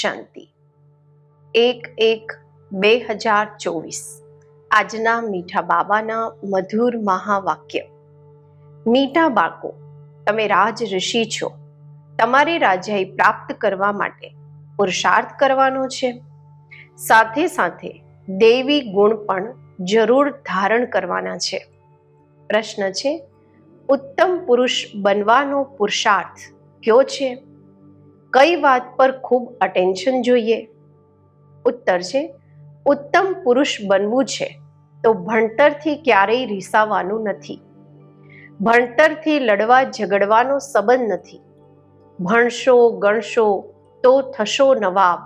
શાંતિ. એક એક બે હજાર ચોવીસ. આજના મીઠા બાબાના મધુર મહાવાક્ય. મીઠા બાળકો, તમે રાજ ઋષિ છો. તમારે રાજાઈ પ્રાપ્ત કરવા માટે પુરુષાર્થ કરવાનો છે. સાથે સાથે દેવી ગુણ પણ જરૂર ધારણ કરવાના છે. પ્રશ્ન છે, ઉત્તમ પુરુષ બનવાનો પુરુષાર્થ કયો છે? કઈ વાત પર ખૂબ અટેન્શન જોઈએ? ઉત્તર છે, ઉત્તમ પુરુષ બનવું છે, તો ભણતરથી ક્યારેય રીસાવાનું નથી. ભણતરથી લડવા ઝઘડવાનો સંબંધ નથી. ભણશો, ગણશો, તો થશો નવાબ.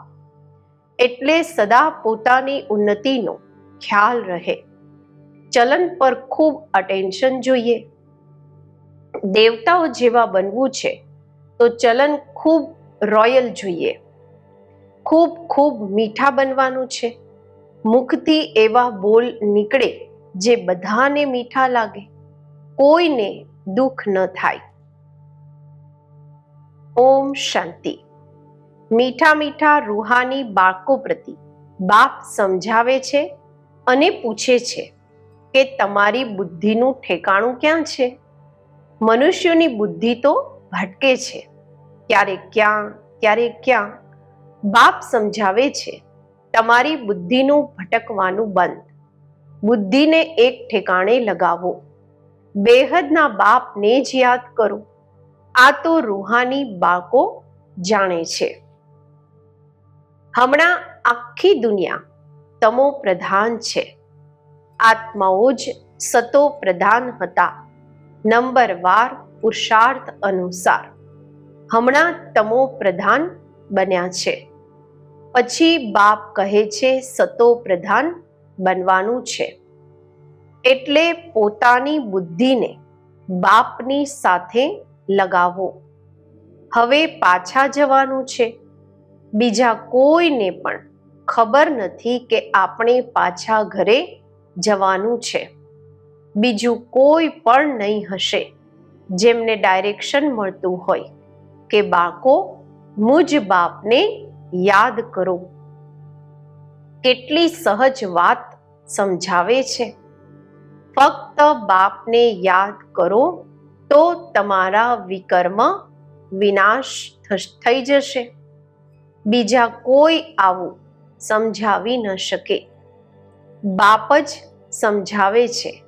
એટલે સદા પોતાની ઉન્નતિનો ખ્યાલ રહે. ચલન પર ખૂબ અટેન્શન જોઈએ. દેવતાઓ જેવા બનવું છે, તો ચલન ખૂબ રોયલ જોઈએ. ખૂબ ખૂબ મીઠા બનવાનું છે. મુખથી એવા બોલ નીકળે જે બધાને મીઠા લાગે. કોઈને દુઃખ ન થાય. ઓમ શાંતિ. મીઠા મીઠા રૂહાની બાળકો પ્રતિ બાપ સમજાવે છે અને પૂછે છે કે તમારી બુદ્ધિનું ઠેકાણું ક્યાં છે? મનુષ્યોની બુદ્ધિ તો ભટકે છે. ક્યારેક ક્યાં ક્યારેક ક્યાં. બાપ સમજાવે છે, તમારી બુદ્ધિનું ભટકવાનું બંધ. બુદ્ધિને એક ઠેકાણે લગાવો. બેહદના બાપને જ યાદ કરો. આ તો રૂહાની બાકો જાણે છે. હમણાં આખી દુનિયા તમો પ્રધાન છે. આત્માઓ જ સતો પ્રધાન હતા. નંબર વાર પુરુષાર્થ અનુસાર. હમણાં તમો પ્રધાન બન્યા છે. પછી બાપ કહે છે, સતો પ્રધાન બનવાનું છે. એટલે પોતાની બુદ્ધિને બાપની સાથે લગાવો. હવે પાછા જવાનું છે. બીજા કોઈને પણ ખબર નથી કે આપણે પાછા ઘરે જવાનું છે. બીજું કોઈ પણ નહીં હશે, જેમને ડાયરેક્શન મળતું હોય. કે બાકો મુજ બાપને યાદ કરો. કેટલી સહજ વાત સમજાવે છે. ફક્ત બાપને યાદ કરો તો તમારા વિકર્મ વિનાશ થઈ જશે. બીજા કોઈ આવું સમજાવી ન શકે. બાપ જ સમજાવે છે.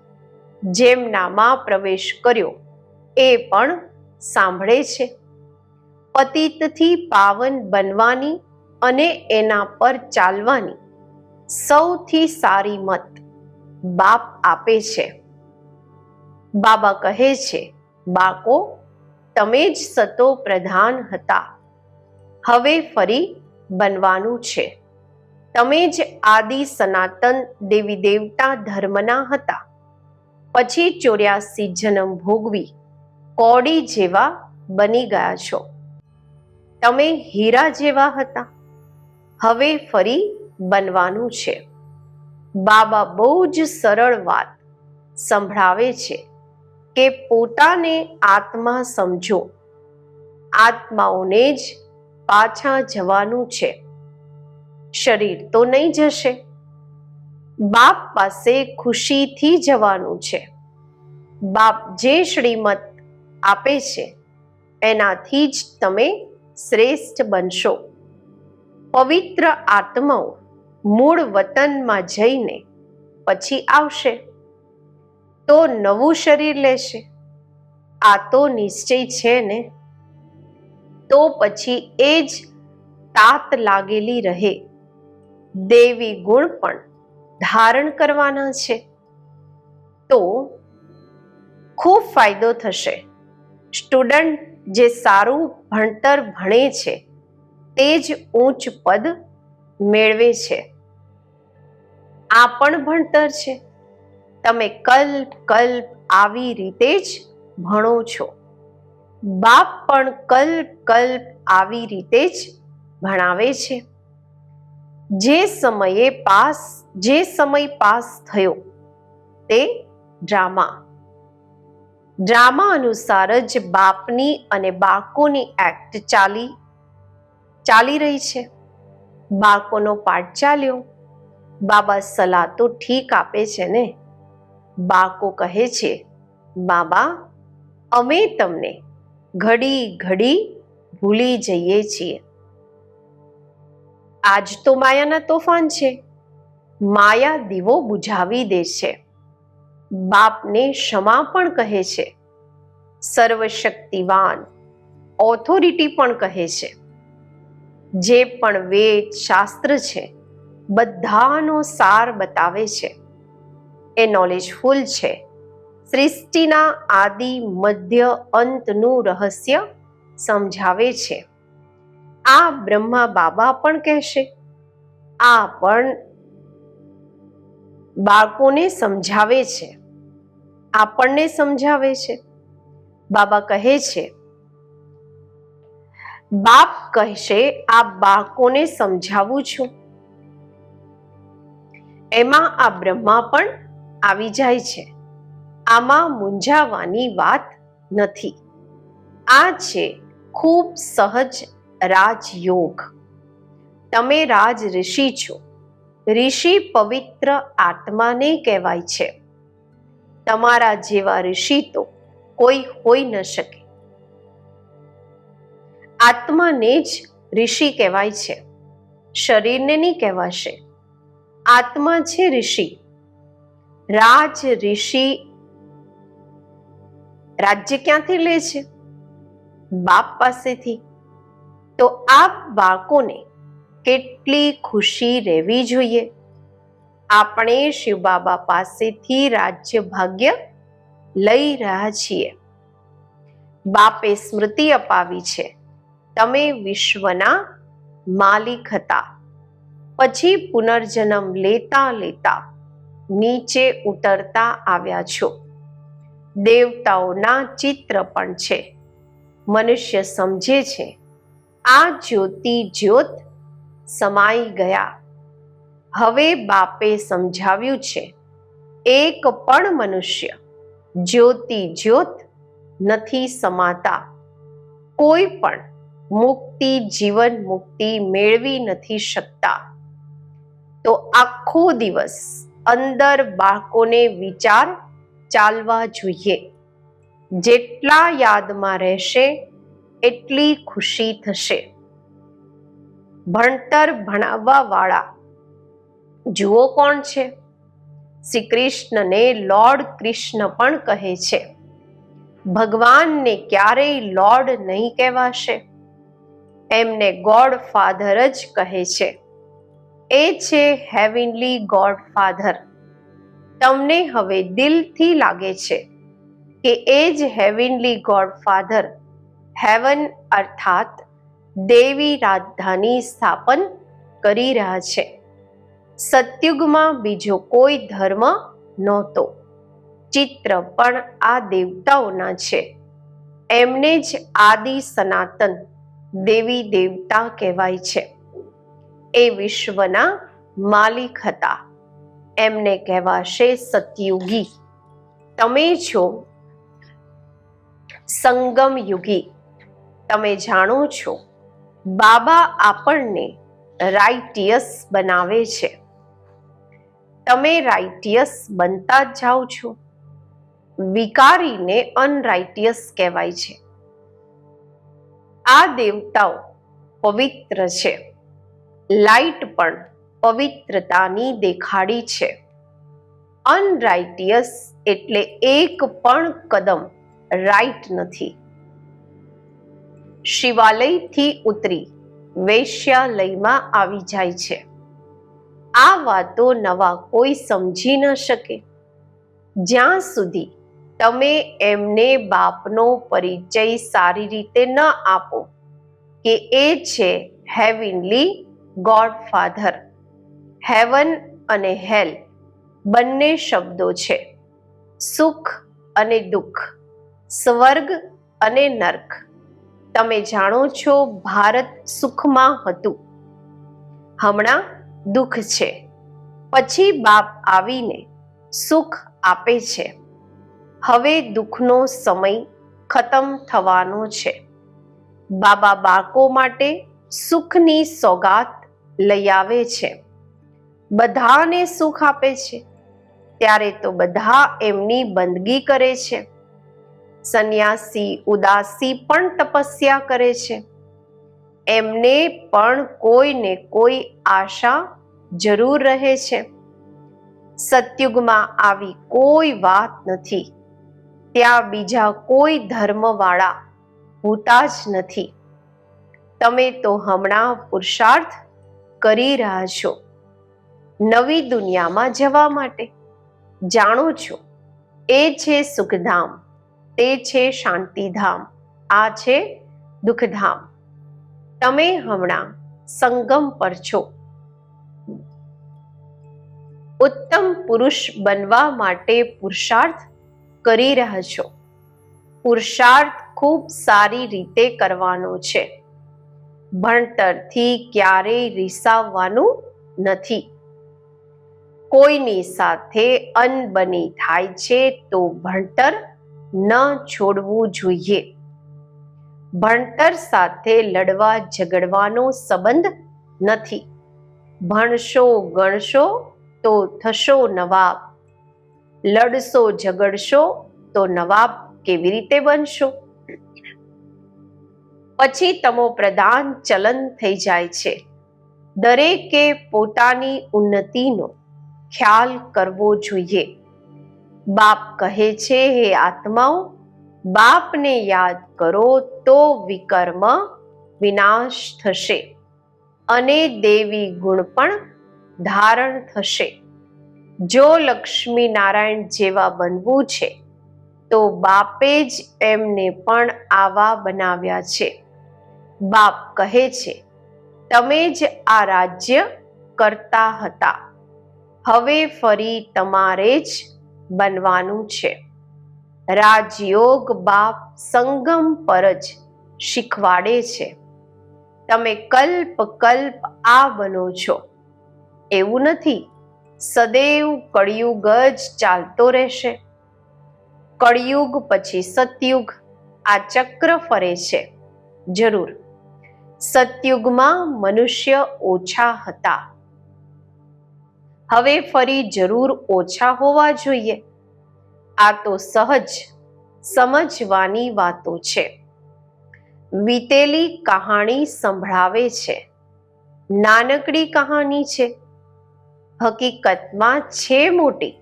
જેમનામાં પ્રવેશ કર્યો એ પણ સાંભળે છે. પતિતથી પાવન બનવાની અને એના પર ચાલવાની સૌથી સારી મત બાપ આપે છે. બાબા કહે છે બાકો તમે જ સતો પ્રધાન હતા. હવે ફરી બનવાનું છે. તમે જ આદિ સનાતન દેવી દેવતા ધર્મના હતા. પછી ચોર્યાસી જન્મ ભોગવી કોડી જેવા બની ગયા છો. તમે હીરા જેવા હતા. હવે ફરી બનવાનું છે. બાબા બહુ જ સરળ વાત સંભળાવે છે કે પોતાને આત્મા સમજો. આત્માઓને જ પાછા જવાનું છે. શરીર તો નહીં જશે. બાપ પાસે ખુશીથી જવાનું છે. બાપ જે શ્રીમત આપે છે, એનાથી જ તમે શ્રેષ્ઠ બનશો. પવિત્ર આત્માઓ મૂળ વતનમાં જઈને પછી આવશે. તો નવું શરીર લેશે. આ તો નિશ્ચય છે ને? તો પછી એ જ તાત લાગેલી રહે. દેવી ગુણ પણ ધારણ કરવાના છે. તો ખૂબ ફાયદો થશે. સ્ટુડન્ટ જે સારું ભણતર ભણે છે, તે જ ઊંચ પદ મેળવે છે. આ પણ ભણતર છે. તમે કલ્પ કલ્પ આવી રીતે જ ભણો છો. બાપ પણ કલ્પ કલ્પ આવી રીતે જ ભણાવે છે. જે સમયે પાસ, જે સમય પાસ થયો, તે ડ્રામા. ડ્રામા અનુસાર જ બાપની અને બાળકોની એક્ટ ચાલી ચાલી રહી છે. બાળકોનો પાઠ ચાલ્યો. બાબા સલાહ તો ઠીક આપે છે ને? બાળકો કહે છે, બાબા, અમે તમને ઘડી ઘડી ભૂલી જઈએ છીએ. આજ તો માયાના તોફાન છે. માયા દીવો બુઝાવી દે છે. બાપને ક્ષમા પણ કહે છે. સર્વશક્તિવાન ઓથોરિટી પણ કહે છે. જે પણ વેદ શાસ્ત્ર છે, બધાનો સાર બતાવે છે. એ નોલેજફુલ છે. સૃષ્ટિના આદિ મધ્ય અંતનું રહસ્ય સમજાવે છે. આ બ્રહ્મા બાબા પણ કહેશે. આ પણ બાળકોને સમજાવે છે. આપણને સમજાવે છે. બાબા કહે છે, બાપ કહેશે, આ બાળકોને સમજાવું છું. એમાં આ બ્રહ્મા પણ આવી જાય છે. આમાં મૂંઝાવાની વાત નથી. આ છે ખૂબ સહજ રાજયોગ. તમે રાજ ઋષિ છો. ઋષિ પવિત્ર આત્માને કહેવાય છે. તમારા જેવા ઋષિ તો કોઈ હોઈ ન શકે. આત્માને જ ઋષિ કહેવાય છે. શરીરને નહીં કહેવાશે. આત્મા છે ઋષિ. રાજ ઋષિ રાજ્ય ક્યાંથી લે છે? બાપ પાસેથી. તો આ બાળકોને કેટલી ખુશી રહેવી જોઈએ? આપણે શિવબાબા પાસેથી રાજ્ય ભાગ્ય લઈ રહ્યા છીએ. બાપે સ્મૃતિ અપાવી છે. તમે વિશ્વના માલિક હતા. પછી પુનર્જન્મ લેતા લેતા નીચે ઉતરતા આવ્યા છો. દેવતાઓના ચિત્ર પણ છે. મનુષ્ય સમજે છે. આ જ્યોતિ જ્યોત સમાઈ ગયા. હવે બાપે સમજાવ્યું છે, એક પણ મનુષ્ય જ્યોતિ જ્યોત નથી સમાતા. કોઈ પણ મુક્તિ જીવન મુક્તિ મેળવી નથી શકતા. તો આખો દિવસ અંદર બાળકોને વિચાર ચાલવા જોઈએ. જેટલા યાદમાં રહેશે, એટલી ખુશી થશે. ભણતર ભણાવવા વાળા જુઓ કોણ છે? શ્રી કૃષ્ણને લોર્ડ કૃષ્ણ પણ કહે છે. ભગવાનને ક્યારેય લોર્ડ નહીં કહેવાશે. એમને ગોડ ફાધર જ કહે છે. એ છે હેવિનલી ગોડ ફાધર તમને હવે દિલથી લાગે છે કે એ જ હેવિનલી ગોડ ફાધર હેવન અર્થાત દેવી રાજધાની સ્થાપન કરી રહ્યા છે. સતયુગમાં બીજો કોઈ ધર્મ નહોતો. ચિત્ર પણ આ દેવતાઓના છે. એમને જ આદિ સનાતન દેવી દેવતા કહેવાય છે. એ વિશ્વના માલિક હતા. એમને કહેવાશે સતયુગી. તમે છો સંગમ યુગી તમે જાણો છો બાબા આપણને રાઇટિયસ બનાવે છે. તમે રાઇટિયસ બનતા જ જાઓ છો. વિકારીને અનરાઇટિયસ કહેવાય છે. આ દેવતાઓ પવિત્ર છે. લાઈટ પણ પવિત્રતાની દેખાડી છે. અનરાઇટિયસ એટલે એક પણ કદમ રાઈટ નથી. શિવાલયથી ઉતરી વૈશ્યાલયમાં આવી જાય છે. આ વાતો નવા કોઈ સમજી ન શકે. જ્યાં સુધી તમે એમને બાપનો પરિચય સારી રીતે ન આપો, કે એ છે હેવિનલી ગોડ ફાધર હેવન અને હેલ બંને શબ્દો છે. સુખ અને દુઃખ, સ્વર્ગ અને નર્ક. તમે જાણો છો ભારત સુખમાં હતું. હમણાં દુઃખ છે. પછી બાપ આવીને સુખ આપે છે. હવે દુઃખનો સમય ખતમ થવાનો છે. બાબા બાળકો માટે સુખની સોગાત લઈ આવે છે. બધાને સુખ આપે છે. ત્યારે તો બધા એમની બંદગી કરે છે. સંન્યાસી, ઉદાસી પણ તપસ્યા કરે છે. એમને પણ કોઈને કોઈ આશા જરૂર રહે છે. સતયુગમાં આવી કોઈ વાત નથી. ત્યાં બીજા કોઈ ધર્મવાળા હોતા જ નથી. તમે તો હમણાં પુરુષાર્થ કરી રહ્યા છો. નવી દુનિયામાં જવા માટે. જાણો છો, એ છે સુખધામ. તે છે શાંતિધામ, આ છે દુઃખધામ. તમે હમણાં સંગમ પર છો. ઉત્તમ પુરુષ બનવા માટે પુરુષાર્થ કરી રહ્યા છો. પુરુષાર્થ ખૂબ સારી રીતે કરવાનો છે. ભણતરથી ક્યારેય રીસાવવાનું નથી. કોઈની સાથે અનબની થાય છે તો ભણતર ન છોડવું જોઈએ. ભણતર સાથે લડવા ઝઘડવાનો સંબંધ નથી. ભણશો, ગણશો, તો થશો નવાબ. લડશો, ઝઘડશો, તો નવાબ કેવી રીતે બનશો? પછી તમો પ્રદાન ચલન થઈ જાય છે. દરેકે પોતાની ઉન્નતિનો ખ્યાલ કરવો જોઈએ. બાપ કહે છે, હે આત્માઓ, બાપને યાદ કરો તો વિકર્મ વિનાશ થશે અને દેવી ગુણ પણ ધારણ થશે. જો લક્ષ્મી નારાયણ જેવા બનવું છે, તો બાપે જ એમને પણ આવા બનાવ્યા છે. બાપ કહે છે, તમે જ આ રાજ્ય કરતા હતા. હવે ફરી તમારે જ બનવાનું છે. રાજયોગ બાપ સંગમ પર જ શીખવાડે છે. તમે કલ્પ કલ્પ આ બનો છો. એવું નથી. સદૈવ કળિયુગ જ ચાલતો રહેશે. કળિયુગ પછી સતયુગ આ ચક્ર ફરે છે. જરૂર. સતયુગમાં મનુષ્ય ઓછા હતા. હવે ફરી જરૂર ઓછા હોવા જોઈએ. આ તો સહજ સમજવાની વાતો છે. વીતેલી કહાણી સંભળાવે છે. નાનકડી કહાની છે. હકીકતમાં છે મોટી,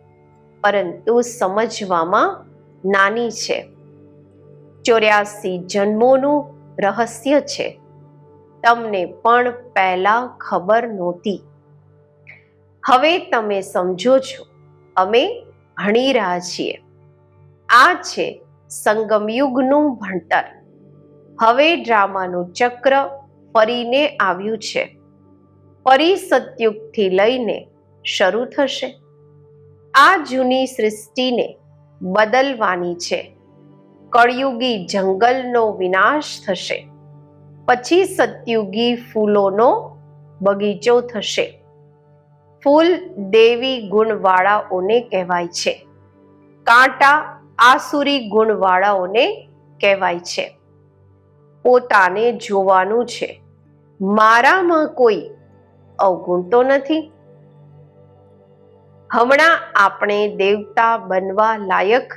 પરંતુ સમજવામાં નાની છે. ચોર્યાસી જન્મોનું રહસ્ય છે. તમને પણ પહેલા ખબર નહોતી. હવે તમે સમજો છો, અમે ભણી રહ્યા છીએ. આ છે સંગમયુગનું ભણતર. હવે ડ્રામાનું ચક્ર ફરીને આવ્યું છે. ફરી સતયુગથી લઈને શરૂ થશે. આ જૂની સૃષ્ટિને બદલવાની છે. કળયુગી જંગલનો વિનાશ થશે. પછી સતયુગી ફૂલોનો બગીચો થશે. ફૂલ દેવી ગુણવાળાઓને કહેવાય છે. કાંટા આસુરી ગુણવાળાઓને કહેવાય છે. પોતાને જોવાનું છે. મારામાં કોઈ અવગુણ તો નથી. હમણાં આપણે દેવતા બનવા લાયક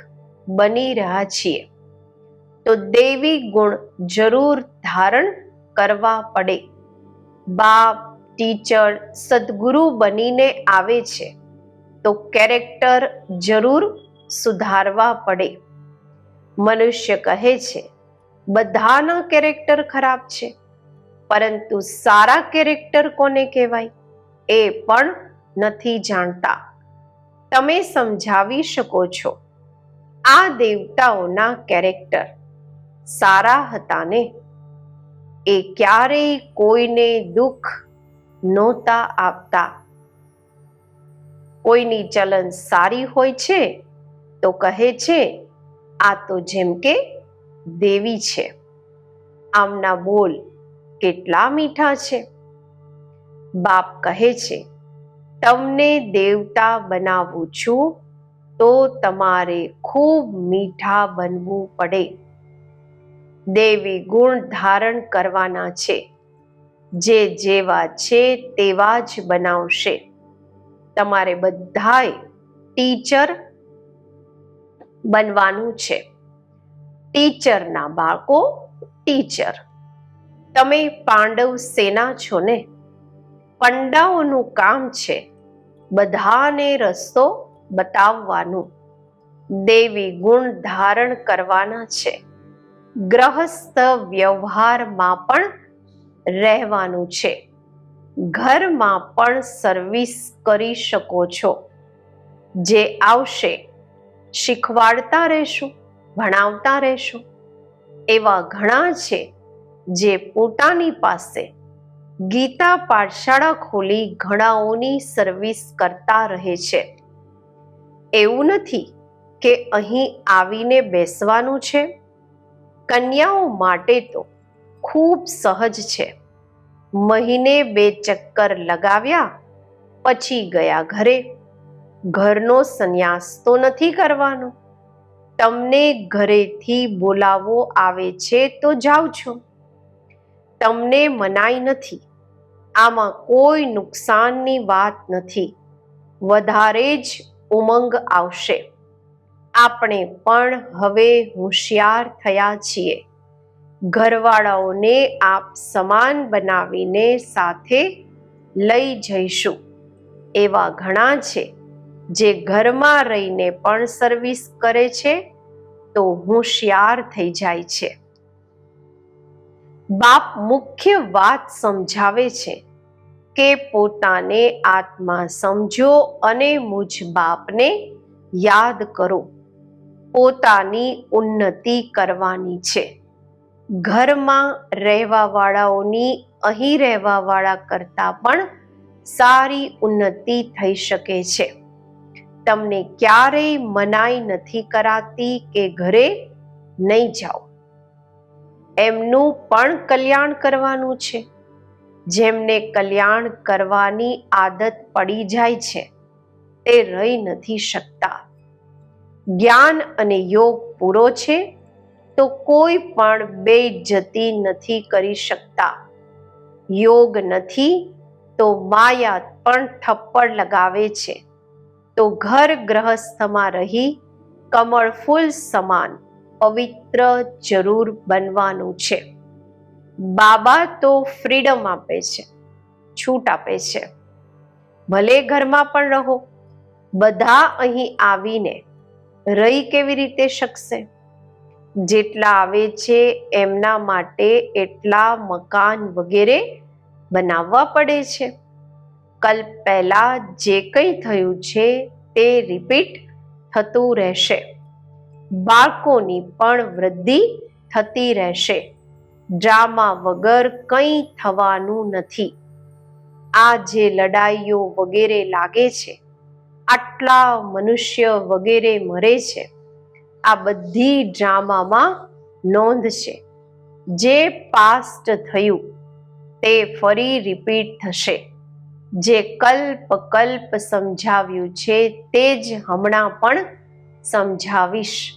બની રહ્યા છીએ. તો દેવી ગુણ જરૂર ધારણ કરવા પડે. બાપ ટીચર સદગુરુ બનીને આવે છે, તો કેરેક્ટર જરૂર સુધારવા પડે. મનુષ્ય કહે છે, બધાના કેરેક્ટર ખરાબ છે, પરંતુ સારા કેરેક્ટર કોને કહેવાય? એ પણ નથી જાણતા. તમે સમજાવી શકો છો. આ દેવતાઓના કેરેક્ટર સારા હતા ને? એ ક્યારેય કોઈને દુઃખ નહોતા આપતા કોઈની ચલન સારી હોય છે તો કહે છે, આ તો જેમ કે દેવી છે. આમના બોલ કેટલા મીઠા છે. બાપ કહે છે, તમને દેવતા બનાવું છું તો તમારે ખૂબ મીઠા બનવું પડે. દેવી ગુણ ધારણ કરવાના છે. જે જેવા છે તેવા જ બનાવશે. તમારે બધાએ ટીચર બનવાનું છે. ટીચરના બાળકો ટીચર. તમે પાંડવ સેના છો ને? પંડાઓનું કામ છે બધાને રસ્તો બતાવવાનું. દેવી ગુણ ધારણ કરવાના છે. ગ્રહસ્થ વ્યવહારમાં પણ રહેવાનું છે. ઘરમાં પણ સર્વિસ કરી શકો છો. જે આવશે, શીખવાડતા રહેશું, ભણાવતા રહેશું. એવા ઘણા છે જે પોતાની પાસે ગીતા પાઠશાળા ખોલી ઘણાઓની સર્વિસ કરતા રહે છે. એવું નથી કે અહીં આવીને બેસવાનું છે. કન્યાઓ માટે તો ખૂબ સહજ છે. મહિને બે ચક્કર લગાવ્યા, પછી ગયા ઘરે. ઘરનો સંન્યાસ તો નથી કરવાનો. તમને ઘરેથી બોલાવો આવે છે તો જાઓ છો. તમને મનાઈ નથી. આમાં કોઈ નુકસાનની વાત નથી. વધારે જ ઉમંગ આવશે. આપણે પણ હવે હોશિયાર થયા છીએ. ઘરવાળાઓને આપ સમાન બનાવીને સાથે લઈ જઈશું. એવા ઘણા છે જે ઘરમાં રહીને પણ સર્વિસ કરે છે, તો હોશિયાર થઈ જાય છે. બાપ મુખ્ય વાત સમજાવે છે કે પોતાને આત્મા સમજો અને મુજ બાપને યાદ કરો. પોતાની ઉન્નતિ કરવાની છે. ઘરમાં રહેવાવાળાઓની, અહીં રહેવાવાળા કરતાં પણ સારી ઉન્નતિ થઈ શકે છે. તમને ક્યારેય મનાઈ નથી કરાતી કે ઘરે નહીં જાઓ. એમનું પણ કલ્યાણ કરવાનું છે. જેમને કલ્યાણ કરવાની આદત પડી જાય છે, તે રહી નથી શકતા. જ્ઞાન અને યોગ પૂરો છે. તો કોઈ પણ બે જતી નથી કરી શકતા. યોગ નથી તો માયા પણ થપ્પડ લગાવે છે. તો ઘર ગ્રહસ્થમાં રહી કમળ ફૂલ સમાન પવિત્ર જરૂર બનવાનું છે. બાબા તો ફ્રીડમ આપે છે, છૂટ આપે છે. ભલે ઘરમાં પણ રહો, બધા અહીં આવીને રહી કેવી રીતે શકશે? જેટલા આવે છે એમના માટે એટલા મકાન વગેરે બનાવવા પડે છે. કલ્પ પહેલાં જે કંઈ થયું છે તે રિપીટ થતું રહેશે. બાળકોની પણ વૃદ્ધિ થતી રહેશે. ડ્રામા વગર કંઈ થવાનું નથી. આ જે લડાઈઓ વગેરે લાગે છે, આટલા મનુષ્ય વગેરે મરે છે આ બધી ડ્રામામાં નોંધ છે. જે પાસ્ટ થયું, તે ફરી રિપીટ થશે. જે કલ્પ કલ્પ સમજાવ્યું છે, તે જ હમણાં પણ સમજાવીશ.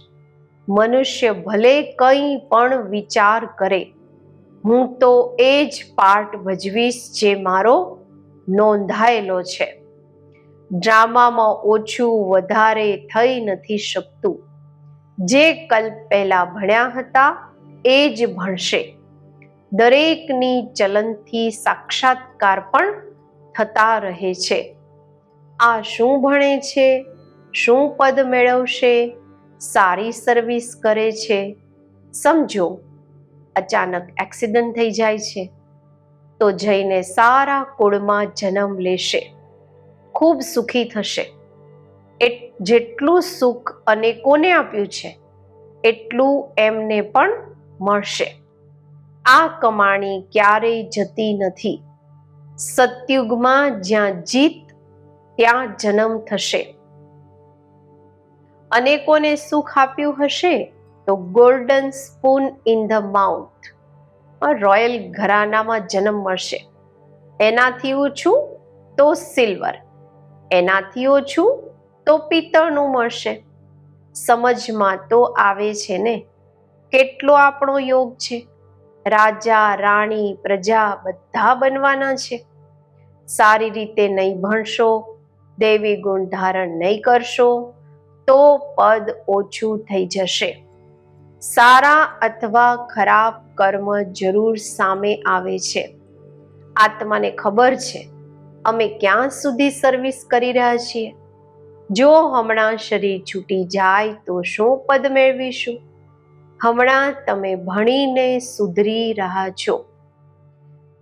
મનુષ્ય ભલે કંઈ પણ વિચાર કરે, હું તો એ જ પાર્ટ ભજવીશ જે મારો નોંધાયેલો છે. ડ્રામામાં ઓછું વધારે થઈ નથી શકતું. જે કલ્પ પહેલા ભણ્યા હતા, એ જ ભણશે. દરેકની ચલનથી સાક્ષાત્કાર પણ થતા રહે છે. આ શું ભણે છે? શું પદ મેળવશે? સારી સર્વિસ કરે છે? સમજો, અચાનક એક્સિડન્ટ થઈ જાય છે. તો જઈને સારા કુળમાં જન્મ લેશે. ખૂબ સુખી થશે. જેટલું સુખ અનેકોને આપ્યું છે, એટલું એમને પણ મળશે. આ કમાણી ક્યારેય જતી નથી. સતયુગમાં જ્યાં જીત, ત્યાં જન્મ થશે. અનેકોને સુખ આપ્યું હશે, તો golden spoon in the mouth. Royal ઘરાનામાં જન્મ મળશે. એનાથી ઓછું તો સિલ્વર. એનાથી ઓછું તો પિત્તળનું મળશે. સમજમાં તો આવે છે ને? કેટલો આપણો યોગ છે? રાજા, રાણી, પ્રજા બધા બનવાના છે. સારી રીતે નહીં ભણશો, દેવી ગુણ ધારણ નહીં કરશો, તો પદ ઓછું થઈ જશે. સારા અથવા ખરાબ કર્મ જરૂર સામે આવે છે. આત્માને ખબર છે, અમે ક્યાં સુધી સર્વિસ કરી રહ્યા છીએ? જો હમણાં શરીર છૂટી જાય તો શું પદ મેળવીશું? હમણાં તમે ભણીને સુધરી રહ્યા છો.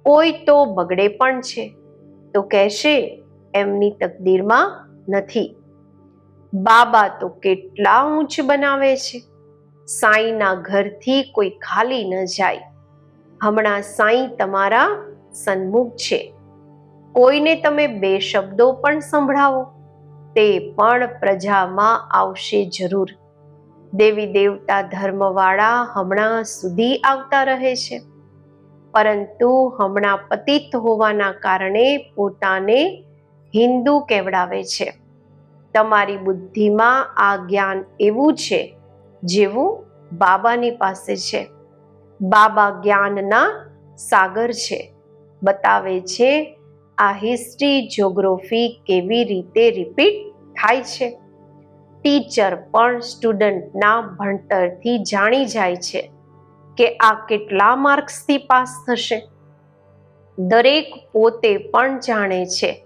કોઈ તો બગડે પણ છે. તો કહેશે, એમની તકદીરમાં નથી. બાબા તો કેટલા ઊંચ બનાવે છે. સાંઈના ઘરથી કોઈ ખાલી ન જાય. હમણાં સાંઈ તમારા સન્મુખ છે. કોઈને તમે બે શબ્દો પણ સંભળાવો. તે પણ પ્રજામાં આવશે જરૂર. દેવી દેવતા ધર્મવાળા હમણાં સુધી આવતા રહે છે. પરંતુ હમણાં પતિત હોવાના કારણે પોતાને હિન્દુ કહેવડાવે છે. તમારી બુદ્ધિમાં આ જ્ઞાન એવું છે જેવું બાબાની પાસે છે. બાબા જ્ઞાનના સાગર છે. બતાવે છે આ હિસ્ટ્રી જ્યોગ્રાફી કેવી રીતે રિપીટ થાય છે? ટીચર પણ સ્ટુડન્ટના ભણતરથી જાણી જાય છે કે આ કેટલા માર્ક્સથી પાસ થશે. દરેક પોતે પણ જાણે છે.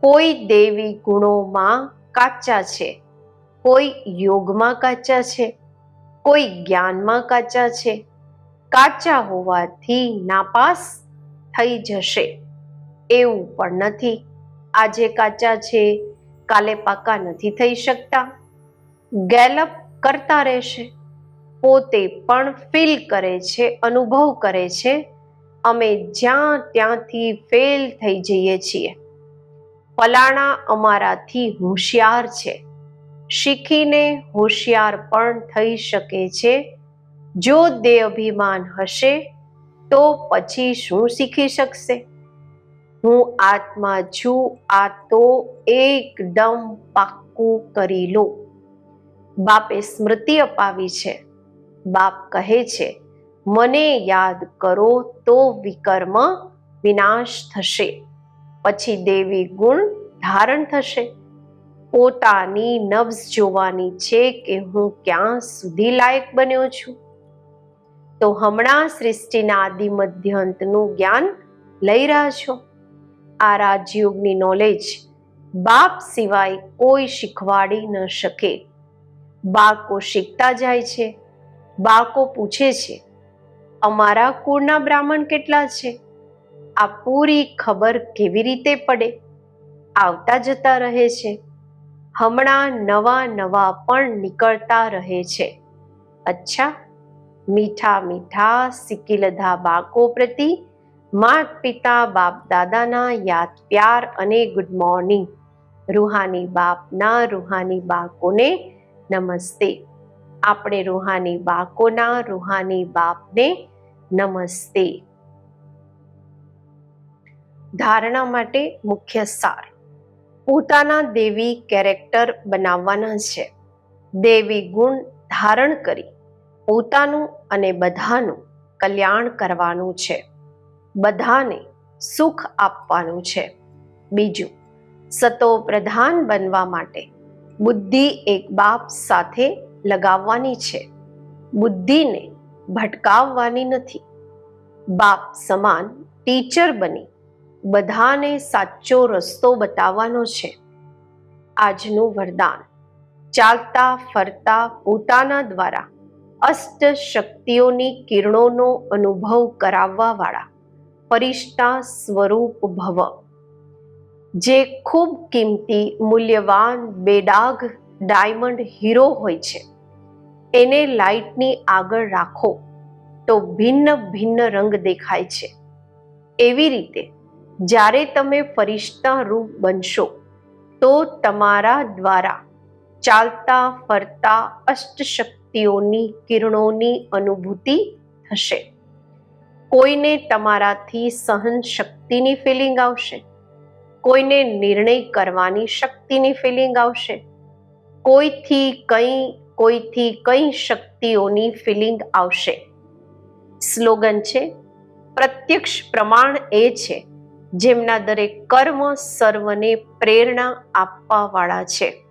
કોઈ દેવી ગુણોમાં કાચા છે, કોઈ યોગમાં કાચા છે, કોઈ જ્ઞાનમાં કાચા છે. કાચા હોવાથી નાપાસ થઈ જશે. એવું પણ નથી. આજે કાચા છે, કાલે પાકા નથી થઈ શકતા. ગેલપ કરતા રહેશે. પોતે પણ ફીલ કરે છે, અનુભવ કરે છે. અમે જ્યાં ત્યાંથી ફેલ થઈ જઈએ છીએ. ફલાણા અમારાથી હોશિયાર છે. શીખીને હોશિયાર પણ થઈ શકે છે. જો દેહ અભિમાન હશે, તો પછી શું શીખી શકશે? હું આત્મા છું, આ તો એકદમ પાક્કું કરી લો. બાપે સ્મૃતિ અપાવી છે. બાપ કહે છે, મને યાદ કરો તો વિકર્મ વિનાશ થશે. પછી દેવી ગુણ ધારણ થશે. પોતાની નબ્સ જોવાની છે કે હું ક્યાં સુધી લાયક બન્યો છું. તો હમણાં સૃષ્ટિના આદિ મધ્યંતનું જ્ઞાન લઈ રહ્યા છો. આ રાજયોગની નોલેજ બાપ સિવાય કોઈ શીખવાડી ન શકે. બાળકો શીખતા જાય છે, બાળકો પૂછે છે, અમારા કુળના બ્રાહ્મણ કેટલા છે? આ પૂરી ખબર કેવી રીતે પડે? આવતા જતા રહે છે. હમણાં નવા નવા પણ નીકળતા રહે છે. અચ્છા, મીઠા મીઠા સિકિલધા બાળકો પ્રતિ માત પિતા બાપ દાદાના યાદ પ્યાર અને ગુડ મોર્નિંગ રૂહાની બાપના રૂહાની બાળકોને નમસ્તે. આપણે રૂહાની બાળકોના રૂહાની બાપને નમસ્તે. ધારણા માટે મુખ્ય સાર. પોતાના દેવી કેરેક્ટર બનાવવાના છે. દેવી ગુણ ધારણ કરી પોતાનું અને બધાનું કલ્યાણ કરવાનું છે. બધાને સુખ આપવાનું છે. બીજું, સતો પ્રધાન બનવા માટે બુદ્ધિ એક બાપ સાથે લગાવવાની છે. બુદ્ધિને ભટકાવવાની નથી. બાપ સમાન ટીચર બની બધાને સાચો રસ્તો બતાવવાનો છે. આજનું વરદાન, ચાલતા ફરતા પોતાના દ્વારા અષ્ટ શક્તિઓની કિરણોનો અનુભવ કરાવવા પરિષ્ઠા સ્વરૂપ ભવ. જે ખૂબ કિંમતી, મૂલ્યવાન બેડાગ ડાયમંડ હીરો હોય છે. એને લાઇટની આગળ રાખો તો ભિન્ન ભિન્ન રંગ દેખાય છે. એવી રીતે જ્યારે તમે ફરિશ્તા રૂપ બનશો, તો તમારા દ્વારા ચાલતા ફરતા અષ્ટશક્તિઓની કિરણોની અનુભૂતિ થશે. કોઈને તમારાથી સહન શક્તિની ફિલિંગ આવશે. કોઈને નિર્ણય કરવાની શક્તિની ફિલિંગ આવશે. કોઈથી કંઈ, કોઈથી કઈ શક્તિઓની ફિલિંગ આવશે. સ્લોગન છે, પ્રત્યક્ષ પ્રમાણ એ છે, જેમના દરેક કર્મ સર્વને પ્રેરણા આપવાવાળા છે.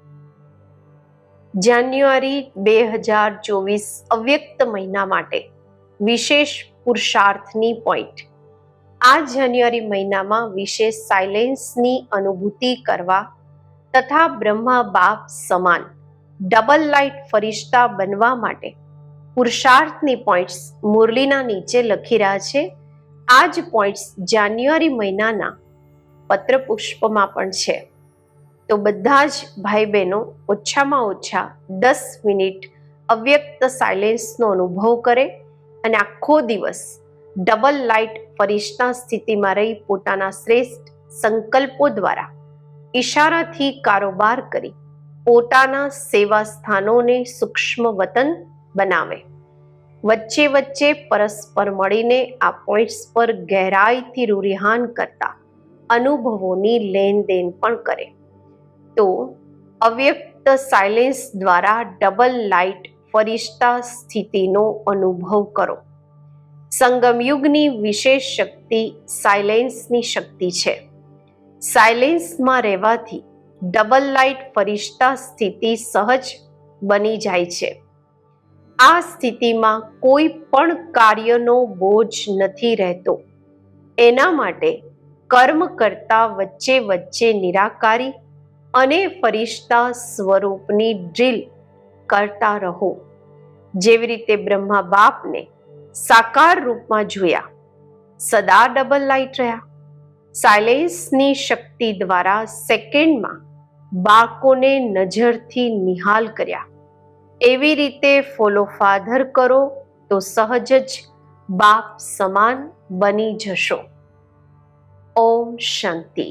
જાન્યુઆરી બે હજાર ચોવીસ અવ્યક્ત મહિના માટે વિશેષ પુરુષાર્થની પોઈન્ટ આ જાન્યુઆરી મહિનામાં વિશેષ સાયલેન્સની અનુભૂતિ કરવા તથા બ્રહ્મા બાપ સમાન ડબલ લાઇટ ફરિશ્તા બનવા માટે પુરુષાર્થની પોઈન્ટ્સ મુરલીના નીચે લખી રહ્યા છે. આ જ પોઈન્ટ્સ જાન્યુઆરી મહિનાના પત્ર પુષ્પમાં પણ છે. તો બધા જ ભાઈ બહેનો ઓછામાં ઓછા દસ મિનિટ અવ્યક્ત સાયલેન્સનો અનુભવ કરે. અને આખો દિવસ ડબલ લાઇટ ફરિશ્તા સ્થિતિમાં રહી પોતાના શ્રેષ્ઠ સંકલ્પો દ્વારા ઈશારાથી કારોબાર કરી પોતાના સેવા સ્થાનોને સૂક્ષ્મ વતન બનાવે. વચ્ચે વચ્ચે પરસ્પર મળીને આ પોઈન્ટ્સ પર ગહેરાઈથી રૂરિહાન કરતા અનુભવોની લેનદેન પણ કરે. તો અવ્યક્ત સાયલેન્સ દ્વારા ડબલ લાઇટ ફરિશ્તા સ્થિતિનો અનુભવ કરો. સંગમયુગની વિશેષ શક્તિ સાયલેન્સની શક્તિ છે. સાયલેન્સમાં રહેવાથી ડબલ લાઇટ ફરિશ્તા સ્થિતિ સહજ બની જાય છે. આ સ્થિતિમાં કોઈ પણ કાર્યનો બોજ નથી રહેતો. એના માટે કર્મ કરતા વચ્ચે વચ્ચે નિરાકારી અને ફરિશ્તા સ્વરૂપની ડ્રીલ કરતા રહો. જેવી રીતે બ્રહ્મા બાપને સાકાર રૂપમાં જોયા, સદા ડબલ લાઇટ રહ્યા. સાયલેન્સની શક્તિ દ્વારા સેકન્ડમાં બાળકોને નજરથી નિહાલ કર્યા. એવી રીતે ફોલો ફાધર કરો તો સહજ જ બાપ સમાન બની જશો. ઓમ શાંતિ.